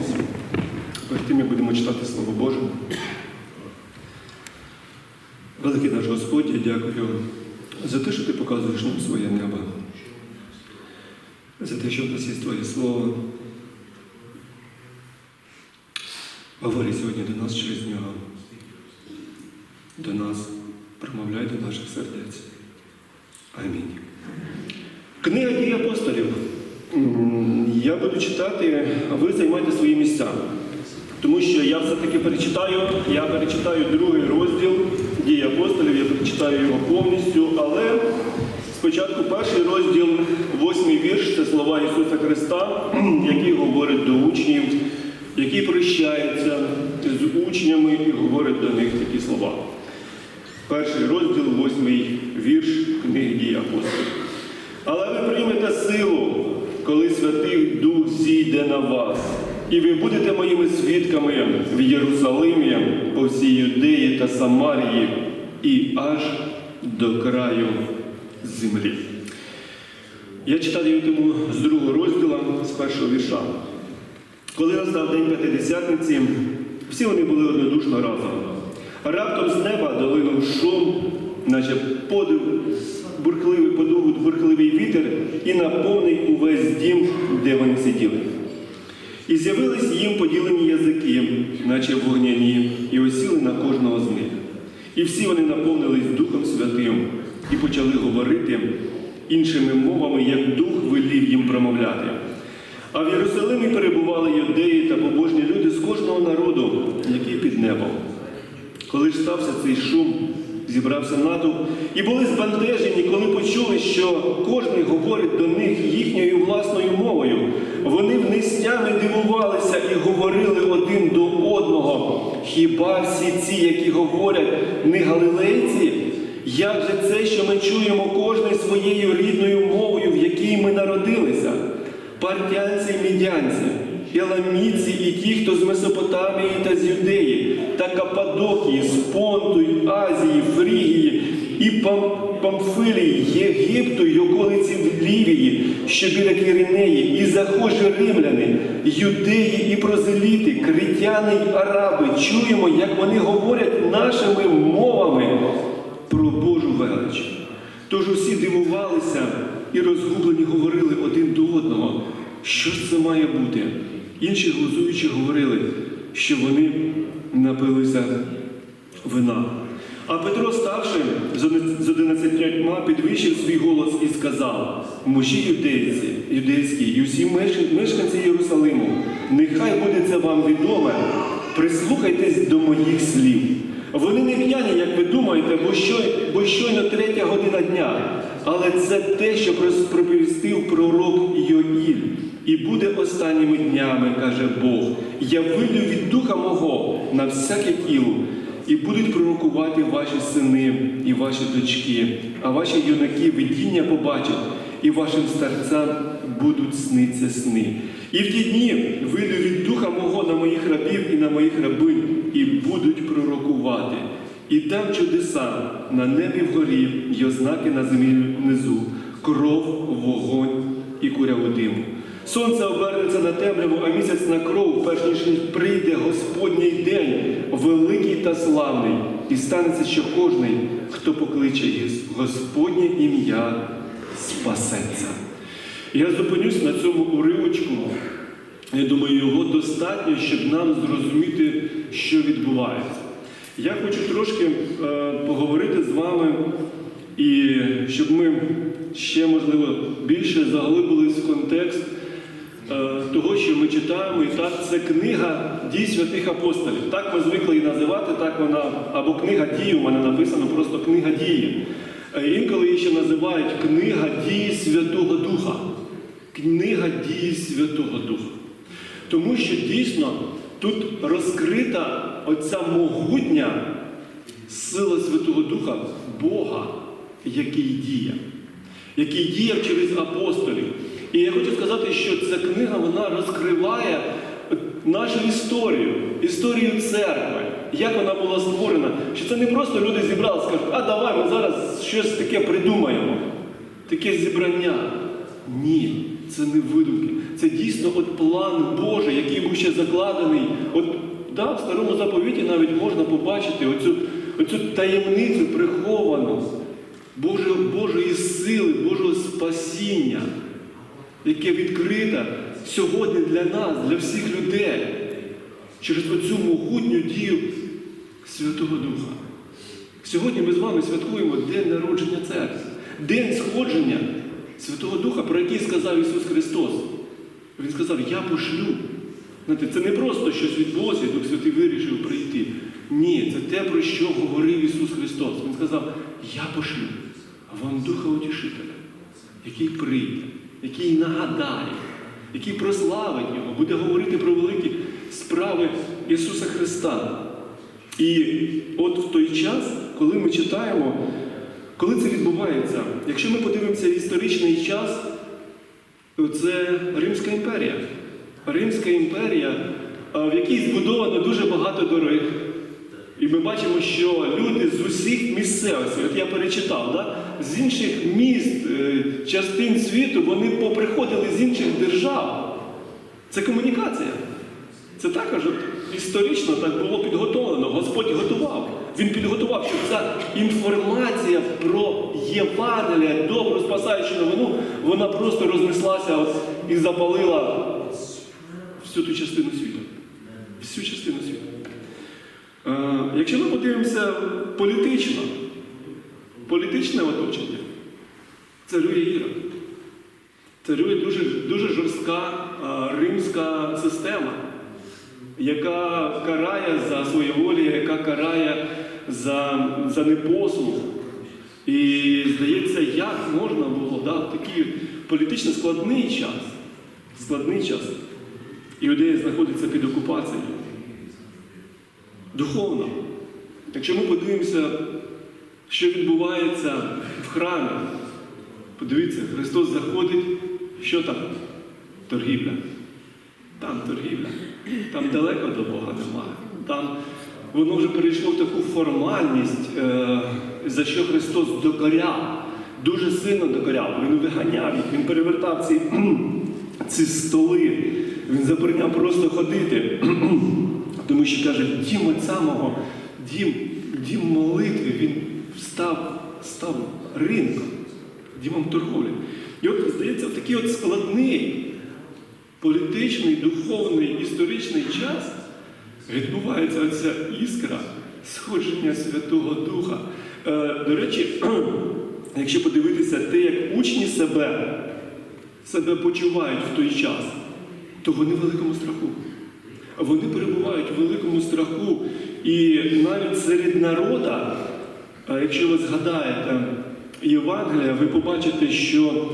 помолимося. Перед тим, як будемо читати Слово Боже. Великий наш Господь, я дякую за те, що ти показуєш нам своє небо, за те, що в нас є Твоє Слово. Говори сьогодні до нас через нього. До нас, промовляй до наших сердець. Амінь. Книга дій апостолів. Я буду читати, а ви займайте свої місця. Тому що я все-таки перечитаю, я перечитаю другий розділ дій апостолів, я перечитаю його повністю, але спочатку перший розділ, восьмий вірш, це слова Ісуса Христа, який говорить до учнів, який прощається з учнями і говорить до них такі слова. Перший розділ, восьмий вірш книги дій апостолів. Але ви приймете силу, коли Святий Дух зійде на вас, і ви будете моїми свідками в Єрусалимі, по всій Юдеї та Самарії і аж до краю землі. Я читатиму з другого розділу, з першого вірша. Коли настав день П'ятидесятниці, всі вони були однодушно разом. Раптом з неба долинув шум, наче подив, бурхливий подув бурхливий вітер і наповнив увесь дім, де вони сиділи. І з'явились їм поділені язики, наче вогняні, і осіли на кожного з них. І всі вони наповнились Духом Святим і почали говорити іншими мовами, як Дух велів їм промовляти. А в Єрусалимі перебували юдеї та побожні люди з кожного народу, який під небом. Коли ж стався цей шум, зібрався натовп, і були збентежені, коли почули, що кожен говорить до них їхньою власною мовою. Вони в нестями дивувалися і говорили один до одного. Хіба всі ці, які говорять, не галилейці? Як же це, що ми чуємо кожний своєю рідною мовою, в якій ми народилися? Партянці і мідянці, еламіці і ті, хто з Месопотамії та з Юдеї, та Кападокії, з Понту, Азії, Фрігії, і Пам- Памфилії, Єгипту, й околиці Лівії, що біля Киринеї, і захожі римляни, юдеї і прозеліти, критяни й араби, чуємо, як вони говорять нашими мовами про Божу велич. Тож усі дивувалися і розгублені говорили один до одного, що ж це має бути. Інші глузуючи говорили, що вони напилися вина. А Петро, ставши з оди- з одинадцятьма, підвищив свій голос і сказав: мужі юдейці, юдейські і усі мешканці Єрусалиму, нехай буде це вам відоме, прислухайтесь до моїх слів. Вони не п'яні, як ви думаєте, бо, що, бо щойно третя година дня. Але це те, що проповістив пророк Йоїль. І буде останніми днями, каже Бог, я вилю від духа мого на всяке тіло, і будуть пророкувати ваші сини і ваші дочки, а ваші юнаки видіння побачать, і вашим старцям будуть сниться сни. І в ті дні вилю від духа мого на моїх рабів і на моїх рабинь, і будуть пророкувати. І дам чудеса на небі вгорі, й ознаки на землі внизу, кров, вогонь і куряву диму. Сонце обернеться на темряву, а місяць на кров, перш ніж прийде Господній день, великий та славний, і станеться, що кожний, хто покличе із Господнє ім'я, спасеться. Я зупинюсь на цьому уривочку. Я думаю, його достатньо, щоб нам зрозуміти, що відбувається. Я хочу трошки е, поговорити з вами, і щоб ми ще, можливо, більше заглибились в контекст того, що ми читаємо. І так, це книга дій святих апостолів. Так ми звикли її називати, так вона, або книга дії, у мене написано просто книга дії. Е, Інколи її ще називають книга дії Святого Духа. Книга дії Святого Духа. Тому що дійсно тут розкрита оця могутня сила Святого Духа Бога, який діє, який діяв через апостолів. І я хочу сказати, що ця книга вона розкриває нашу історію, історію церкви, як вона була створена. Що це не просто люди зібралися, скажуть, а давай ми зараз щось таке придумаємо, таке зібрання. Ні, це не видумки. це дійсно от план Божий, який був ще закладений. От да, в старому заповіті навіть можна побачити оцю, оцю таємницю приховану Божої, Божої сили, Божого спасіння, яке відкрите сьогодні для нас, для всіх людей, через оцю могутню дію Святого Духа. Сьогодні ми з вами святкуємо День народження церкви, День сходження Святого Духа, про який сказав Ісус Христос. Він сказав, я пошлю. Знаєте, це не просто щось відбулося, і Дух Святий вирішив прийти. Ні, це те, про що говорив Ісус Христос. Він сказав, я пошлю вам Духа Утішителя, який прийде, який нагадає, який прославить Його, буде говорити про великі справи Ісуса Христа. І от в той час, коли ми читаємо, коли це відбувається, якщо ми подивимося історичний час, то це Римська імперія. Римська імперія, в якій збудовано дуже багато доріг. І ми бачимо, що люди з усіх місцевостей, от я перечитав, да? З інших міст, е, частин світу, вони поприходили з інших держав. Це комунікація. Це також історично так було підготовлено. Господь готував. Він підготував, щоб ця інформація про Євангелія, добру спасаючу новину, вона просто рознеслася і запалила всю ту частину світу. Всю частину світу. Е, якщо ми подивимося політично, політичне оточення, царює Ірод. Царює дуже, дуже жорстка е, римська система, яка карає за своєволі, яка карає за, за непослух. І здається, як можна було да, в такий політично складний час, складний час, іудея знаходиться під окупацією. Духовно. Якщо ми подивимося, що відбувається в храмі, подивіться, Христос заходить, що там? Торгівля. Там торгівля. Там далеко до Бога немає. Там воно вже перейшло в таку формальність, е, за що Христос докоряв, дуже сильно докоряв. Він виганяв їх, він перевертав ці, ці столи, він забороняв просто ходити. Тому що каже, дім отця мого, дім, дім молитви, він став, став ринком, дімом торговлі. І от, здається, в такий от складний політичний, духовний, історичний час відбувається оця іскра сходження Святого Духа. Е, до речі, якщо подивитися те, як учні себе, себе почувають в той час, то вони в великому страху. Вони перебувають в великому страху. І навіть серед народа, якщо ви згадаєте Євангелія, ви побачите, що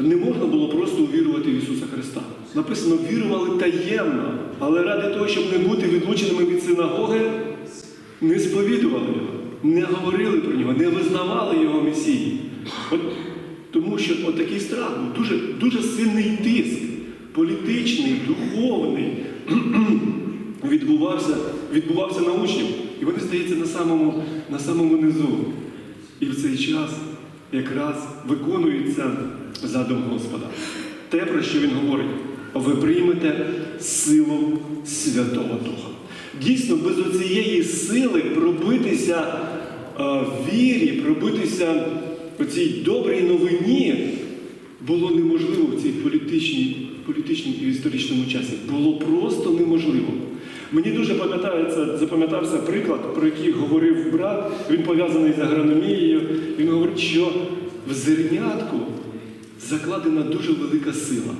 не можна було просто увірувати в Ісуса Христа. Написано, вірували таємно, але ради того, щоб не бути відлученими від синагоги, не сповідували його, не говорили про нього, не визнавали його Месії. От, тому що от такий страх був дуже, дуже сильний тиск, політичний, духовний, відбувався, відбувався на учнів. І вони, здається, на самому, на самому низу. І в цей час якраз виконується задум Господа. Те, про що він говорить, ви приймете силу Святого Духа. Дійсно, без оцієї сили пробитися е, в вірі, пробитися в цій добрій новині було неможливо в цій політичній, політичному і історичному часі. Було просто неможливо. Мені дуже пам'ятається, запам'ятався приклад, про який говорив брат. Він пов'язаний з агрономією. Він говорить, що в зернятку закладена дуже велика сила.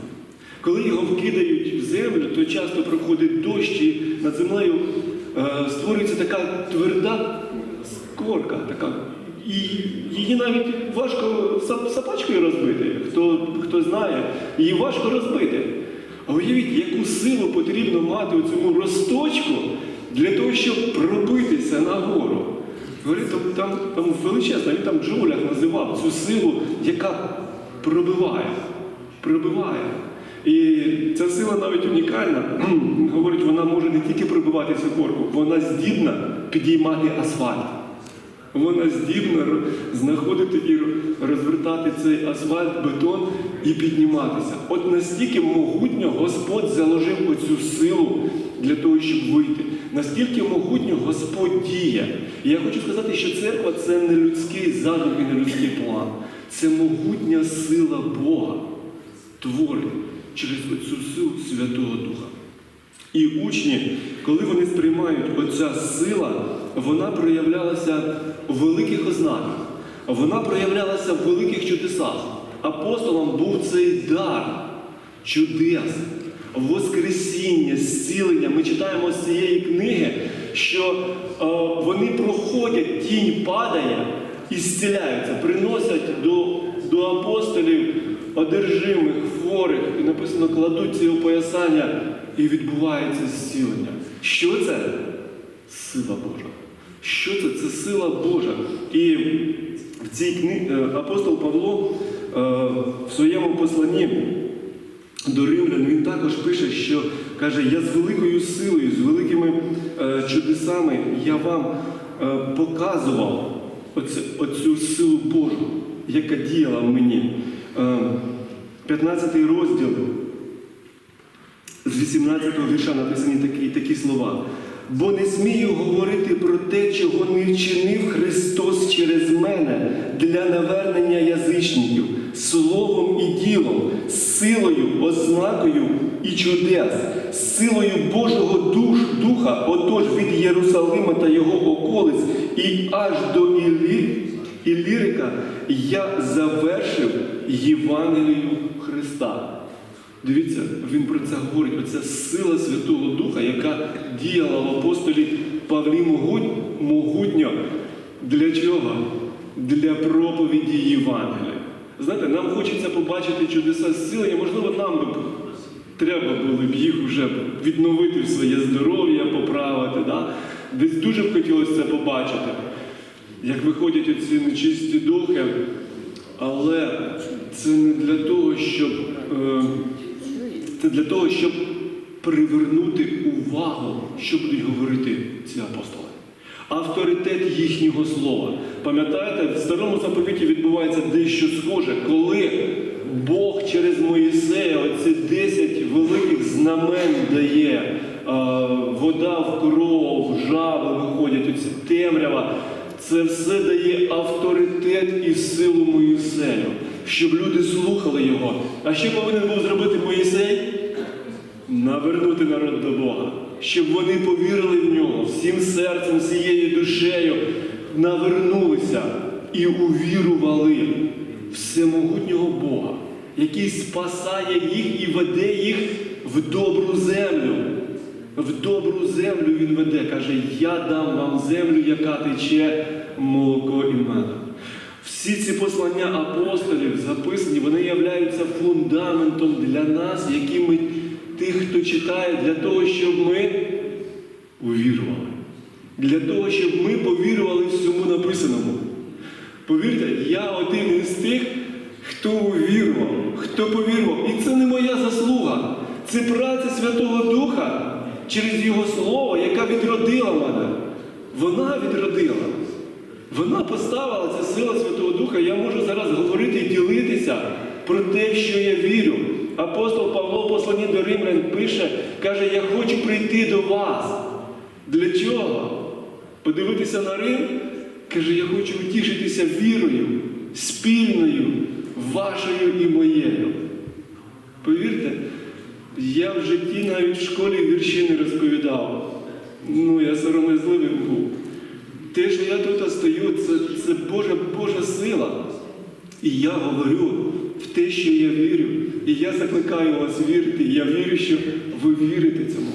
Коли його вкидають в землю, то часто проходить дощ і над землею е, створюється така тверда скорка, така. І її навіть важко сап- сапачкою розбити. Хто, хто знає, її важко розбити. А уявіть, яку силу потрібно мати у цьому росточку для того, щоб пробитися нагору. Говорить, там, там, величезно, він там в джулях називав цю силу, яка пробиває. Пробиває. І ця сила навіть унікальна. Говорить, вона може не тільки пробивати цю корку, вона здібна підіймати асфальт. Вона здібна знаходити і розвертати цей асфальт, бетон і підніматися. От настільки могутньо Господь заложив оцю силу для того, щоб вийти. Настільки могутньо Господь діє. І я хочу сказати, що церква це не людський задум і не людський план. Це могутня сила Бога творить через оцю силу Святого Духа. І учні, коли вони сприймають оця сила, вона проявлялася у великих ознаках, вона проявлялася в великих чудесах. Апостолам був цей дар чудес, Воскресіння, зцілення. Ми читаємо з цієї книги, що е, вони проходять, тінь падає і зціляються, приносять до, до апостолів одержимих, хворих, і написано, кладуть ці опоясання, і відбувається зцілення. Що це? Сила Божа. Що це? Це сила Божа. І в цій книзі апостол Павло е, в своєму посланні до римлян він також пише, що каже, я з великою силою, з великими е, чудесами я вам е, показував оце, оцю силу Божу, яка діяла в мені. Е, 15 розділ з 18 вірша написані такі, такі слова. Бо не смію говорити про те, чого не вчинив Христос через мене для навернення язичників, словом і ділом, силою, ознакою і чудес, силою Божого душ, Духа, отож від Єрусалима та його околиць, і аж до Іллі, Іллірика я завершив Євангелію Христа. Дивіться, він про це говорить. Оця сила Святого Духа, яка діяла в апостолі Павлі могутньо. Для чого? Для проповіді Євангелія. Знаєте, нам хочеться побачити чудеса зцілення, можливо, нам би треба було б їх вже відновити в своє здоров'я, поправити. Да? Десь дуже б хотілося це побачити, як виходять оці нечисті духи. Але це не для того, щоб е, це для того, щоб привернути увагу, що будуть говорити ці апостоли. Авторитет їхнього слова. Пам'ятаєте, в старому заповіті відбувається дещо схоже, коли Бог через Моїсея оці 10 великих знамен дає, е, вода в кров, жаби виходять, оці темрява. Це все дає авторитет і силу Моїсею, щоб люди слухали його. А що повинен був зробити Моїсей? Навернути народ до Бога, щоб вони повірили в нього всім серцем, всією душею, навернулися і увірували всемогутнього Бога, який спасає їх і веде їх в добру землю. В добру землю він веде, каже, я дам вам землю, яка тече молоко і медом. Всі ці послання апостолів записані, вони являються фундаментом для нас, які ми, тих, хто читає, для того, щоб ми увірували. Для того, щоб ми повірували всьому написаному. Повірте, я один із тих, хто увірував, хто повірував. І це не моя заслуга. Це праця Святого Духа через Його Слово, яка відродила мене. Вона відродила. Вона поставила ця сила Святого Духа. Я можу зараз говорити і ділитися про те, що я вірю. Апостол Павло, послані до Римлян, пише, каже, я хочу прийти до вас. Для чого? Подивитися на Рим, каже, я хочу утішитися вірою, спільною, вашою і моєю. Повірте, я в житті навіть в школі вірші не розповідав. Ну, я сором'язливий був. Те, що я тут стою, це, це Божа, Божа сила. І я говорю в те, що я вірю. І я закликаю вас вірити. Я вірю, що ви вірите цьому.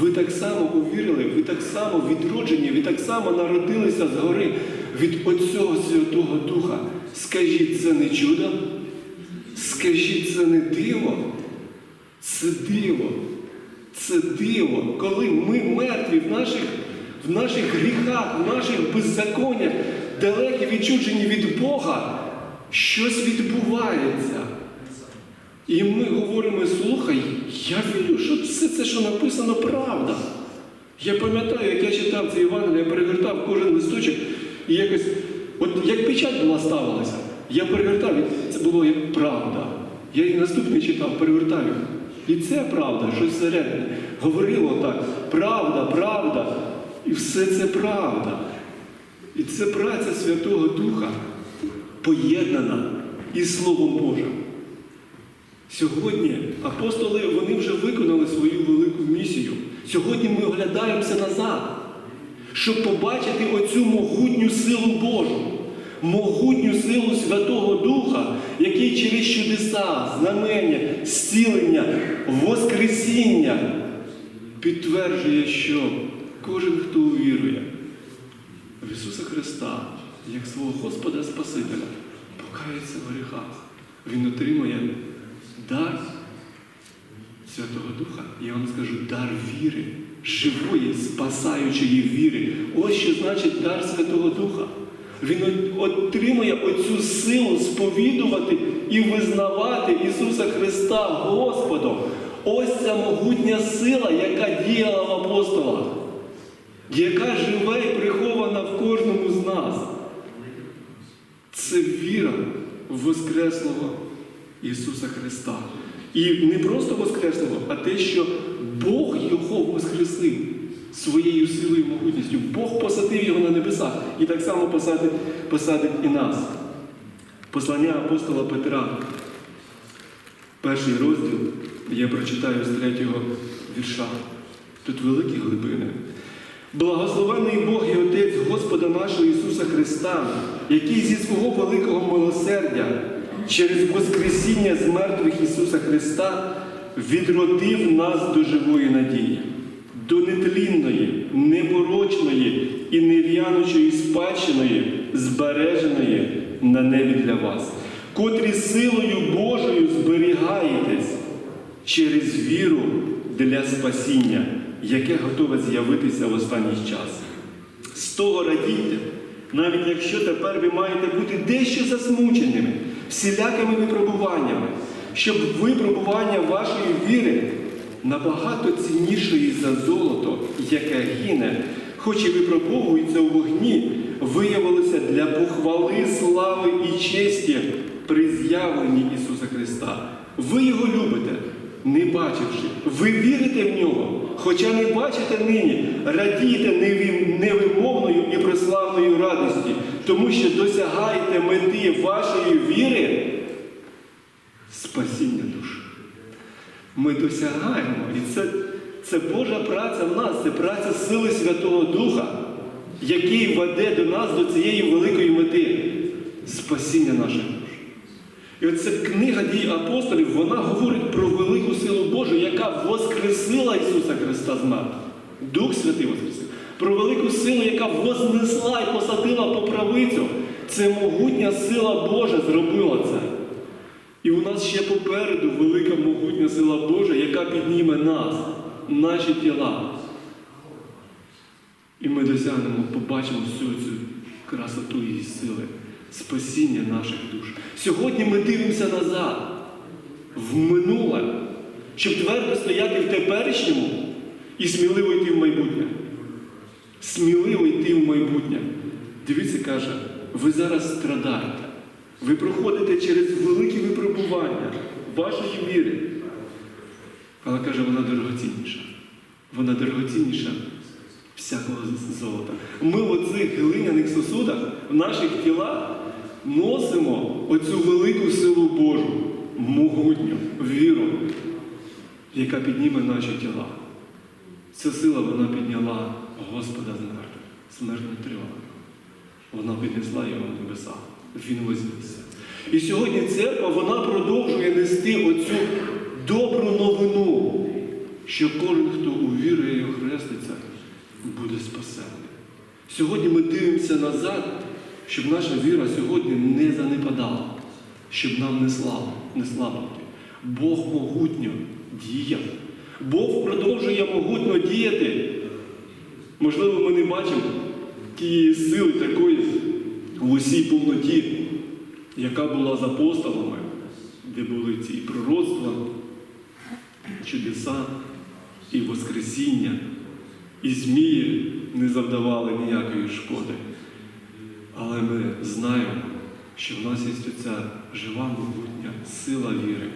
Ви так само увірили, ви так само відроджені, ви так само народилися згори від Отцього Святого Духа. Скажіть, це не чудо? Скажіть, це не диво? Це диво. Це диво, коли ми мертві в наших, в наших гріхах, в наших беззаконнях, далекі відчуджені від Бога, щось відбувається. І ми говоримо, слухай, я вірю, що все це, що написано, правда. Я пам'ятаю, як я читав це Євангеліє, я перегортав кожен листочок, І якось, от як печать була ставилася, я перевертав, і це було як правда. Я і наступний читав, перевертав їх. І це правда, щось всередині. Говорило так, правда, правда. І все це правда. І це праця Святого Духа поєднана із Словом Божим. Сьогодні апостоли вони вже виконали свою велику місію. Сьогодні ми оглядаємося назад, щоб побачити оцю могутню силу Божу, могутню силу Святого Духа, який через чудеса, знамення, зцілення, Воскресіння підтверджує, що кожен, хто увірує в Ісуса Христа, як свого Господа Спасителя, покається в гріхах. Він отримує дар Святого Духа, я вам скажу, дар віри, живої, спасаючої віри. Ось що значить дар Святого Духа. Він отримує оцю силу сповідувати і визнавати Ісуса Христа Господом. Ось ця могутня сила, яка діяла в апостолах, яка живе і прихована в кожному з нас. Це віра в Воскреслого Ісуса Христа. І не просто Воскреслого, а те, що Бог Його воскресив своєю силою і могутністю. Бог посадив його на небесах і так само посадить, посадить і нас. Послання апостола Петра, перший розділ, я прочитаю з третього вірша. Тут великі глибини. Благословений Бог і Отець Господа нашого Ісуса Христа, який зі свого великого милосердя через Воскресіння з мертвих Ісуса Христа відродив нас до живої надії, до нетлінної, непорочної і нев'янучої спадщиної, збереженої на небі для вас, котрі силою Божою зберігаєтесь через віру для спасіння, яке готове з'явитися в останній час. З того радійте, навіть якщо тепер ви маєте бути дещо засмученими, всілякими випробуваннями, щоб випробування вашої віри набагато ціннішої за золото, яке гине, хоч і випробовується у вогні, виявилося для похвали, слави і честі при з'явленні Ісуса Христа. Ви його любите, не бачивши. Ви вірите в нього, хоча не бачите нині, радійте невимовною і прославною радості, тому що досягаєте мети вашої віри спасіння душ. Ми досягаємо, і це, це Божа праця в нас, це праця сили Святого Духа, який веде до нас до цієї великої мети спасіння наших. І оця книга дій апостолів, вона говорить про велику силу Божу, яка воскресила Ісуса Христа з мертвих. Дух Святий воскресив. Про велику силу, яка вознесла і посадила по правицю. Це могутня сила Божа зробила це. І у нас ще попереду велика могутня сила Божа, яка підніме нас, наші тіла. І ми досягнемо, побачимо всю цю красоту її сили, спасіння наших душ. Сьогодні ми дивимося назад, в минуле, щоб твердо стояти в теперішньому і сміливо йти в майбутнє. Сміливо йти в майбутнє. Дивіться, каже, ви зараз страдаєте. Ви проходите через великі випробування вашої віри. Але каже, вона дорогоцінніша. Вона дорогоцінніша всякого золота. Ми в оцих глиняних сосудах, в наших тілах, носимо оцю велику силу Божу, могутню віру, яка підніме наші тіла. Ця сила вона підняла Господа з мертвих, смерть не. Вона піднесла його на небеса. Він вознісся. І сьогодні церква вона продовжує нести оцю добру новину, що кожен, хто увірує і охреститься, буде спасений. Сьогодні ми дивимося назад, щоб наша віра сьогодні не занепадала, щоб нам не слабо, не слабнути. Бог могутньо діяв. Бог продовжує могутньо діяти. Можливо, ми не бачимо тієї сили такої в усій повноті, яка була з апостолами, де були ці пророцтва, чудеса і Воскресіння, і змії не завдавали ніякої шкоди. Але ми знаємо, що в нас є ця жива могутня сила віри,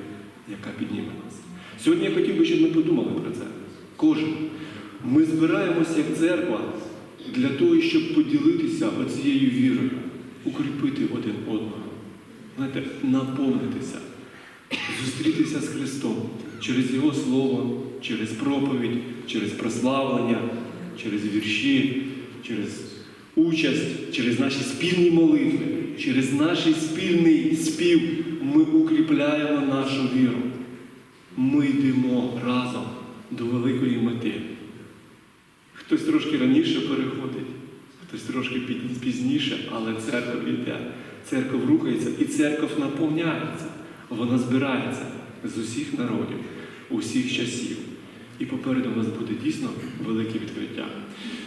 яка підніме нас. Сьогодні я хотів би, щоб ми подумали про це. Кожен. Ми збираємося як церква для того, щоб поділитися оцією вірою, укріпити один одного, знаєте, наповнитися, зустрітися з Христом через Його Слово, через проповідь, через прославлення, через вірші, через участь, через наші спільні молитви, через наш спільний спів ми укріпляємо нашу віру. Ми йдемо разом до великої мети. Хтось трошки раніше переходить, хтось трошки пізніше, але церква йде. Церква рухається і церква наповняється. Вона збирається з усіх народів, усіх часів. І попереду у нас буде дійсно велике відкриття.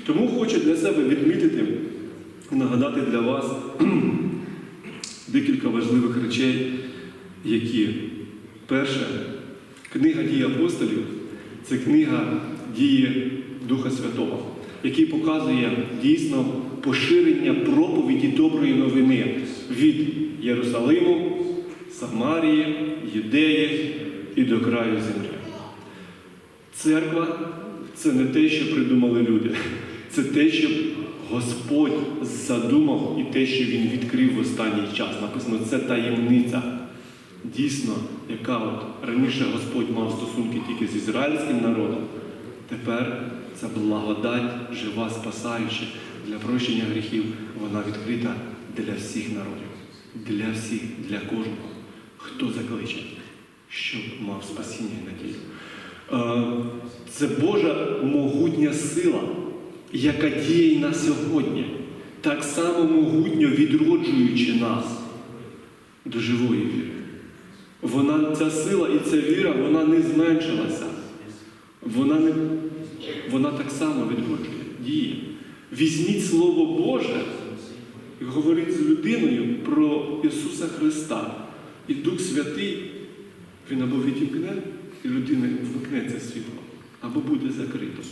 Тому хочу для себе відмітити і нагадати для вас декілька важливих речей, які перше, книга дій апостолів це книга дії Духа Святого, який показує дійсно поширення проповіді доброї новини від Єрусалиму, Самарії, Юдеї і до краю землі. Церква це не те, що придумали люди, це те, що Господь задумав і те, що Він відкрив в останній час. Написано, це таємниця. Дійсно, яка от раніше Господь мав стосунки тільки з ізраїльським народом, тепер ця благодать, жива, спасаюча для прощення гріхів, вона відкрита для всіх народів, для всіх, для кожного, хто закличе, щоб мав спасіння і надію. Е, Це Божа могутня сила, яка діє й на сьогодні, так само могутньо відроджуючи нас до живої віри. Вона, ця сила і ця віра, вона не зменшилася. Вона, не, вона так само відроджує, діє. Візьміть Слово Боже і говоріть з людиною про Ісуса Христа. І Дух Святий, Він або відімкне, і людина вмикне світло, або буде закрито.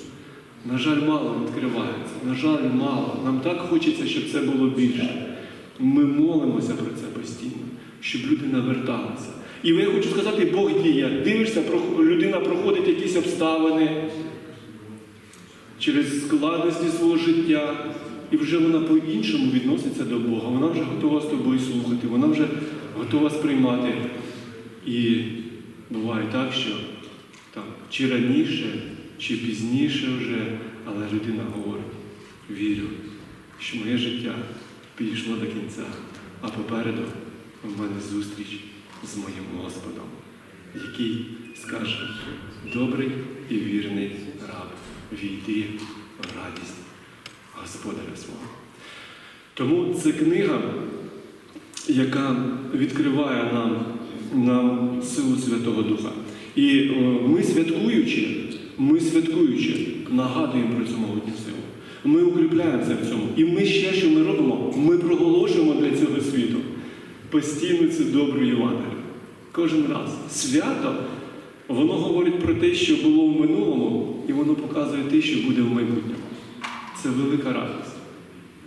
На жаль, мало відкривається. На жаль, мало. Нам так хочеться, щоб це було більше. Ми молимося про це постійно, щоб люди наверталися. І я хочу сказати, Бог діє. Дивишся, людина проходить якісь обставини через складності свого життя, і вже вона по-іншому відноситься до Бога. Вона вже готова з тобою слухати, вона вже готова сприймати. І буває так, що там, чи раніше, чи пізніше вже, але людина говорить, вірю, що моє життя підійшло до кінця, а попереду в мене зустріч з моїм Господом, який скаже, добрий і вірний раб, війди в радість Господаря свого. Тому це книга, яка відкриває нам, нам силу Святого Духа. І е, ми святкуючи, ми святкуючи, нагадуємо про цю могутню силу. Ми укріпляємося в цьому. І ми ще, що ми робимо, ми проголошуємо для цього світу постійно цю добру Євангелію. Кожен раз. Свято, воно говорить про те, що було в минулому, і воно показує те, що буде в майбутньому. Це велика радість.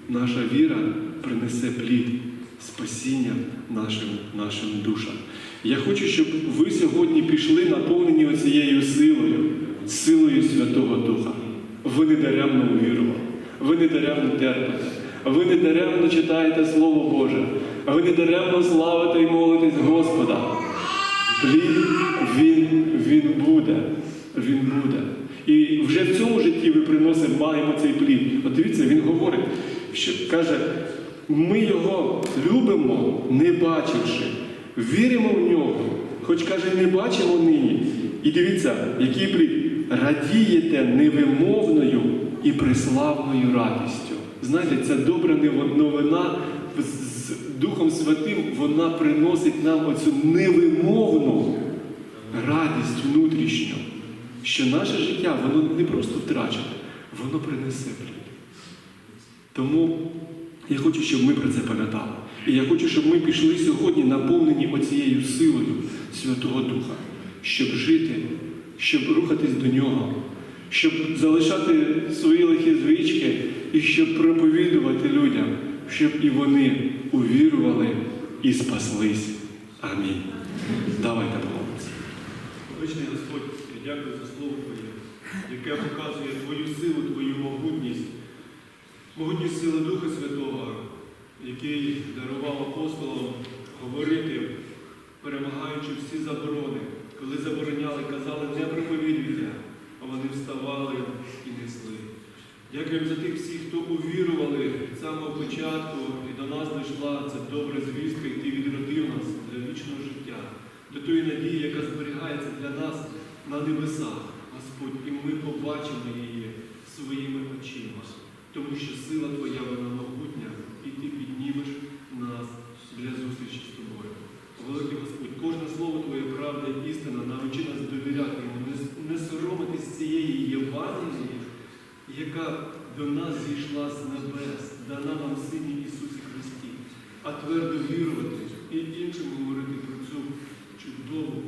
Наша віра принесе плід спасіння нашим, нашим душам. Я хочу, щоб ви сьогодні пішли наповнені оцією силою, силою Святого Духа. Ви не даремно увірували, ви не даремно терпите, ви не даремно читаєте Слово Боже, ви не даремно славите і молитесь Господа. Плід він, він буде. Він буде. І вже в цьому житті ви приносимо, маємо цей плід. От дивіться, він говорить, що каже, ми його любимо, не бачивши, віримо в нього, хоч каже, не бачимо нині. І дивіться, який плід. Радієте невимовною і преславною радістю. Знаєте, ця добра новина з Духом Святим, вона приносить нам оцю невимовну радість внутрішню, що наше життя, воно не просто втрачене, воно принесе плід. Тому я хочу, щоб ми про це пам'ятали. І я хочу, щоб ми пішли сьогодні наповнені оцією силою Святого Духа, щоб жити, щоб рухатись до нього, щоб залишати свої лихі звички і щоб проповідувати людям щоб і вони увірували і спаслись. Амінь. Давайте помолимося. Вичний Господь, я дякую за слово Твоє, яке показує Твою силу, Твою могутність, могутність сили Духа Святого, який дарував апостолам говорити, перемагаючи всі заборони. Коли забороняли, казали, не проповідуйте, а вони вставали і несли. Дякуємо за тих всіх, хто увірували від самого початку, і до нас дійшла ця добра звістка, ти відродив нас для вічного життя, для тої надії, яка зберігається для нас на небесах, Господь, і ми побачимо її своїми очима, тому що сила Твоя вона могутня, і Ти піднімеш нас для зустрічі з тобою. Великий Господь, кожне слово Твоє правда і істина навчи нас довіряти йому, не, соромитись цієї Євангелії, яка до нас зійшла з небес, дана нам Сині Ісусі Христі, а твердо вірувати і іншим говорити про цю чудову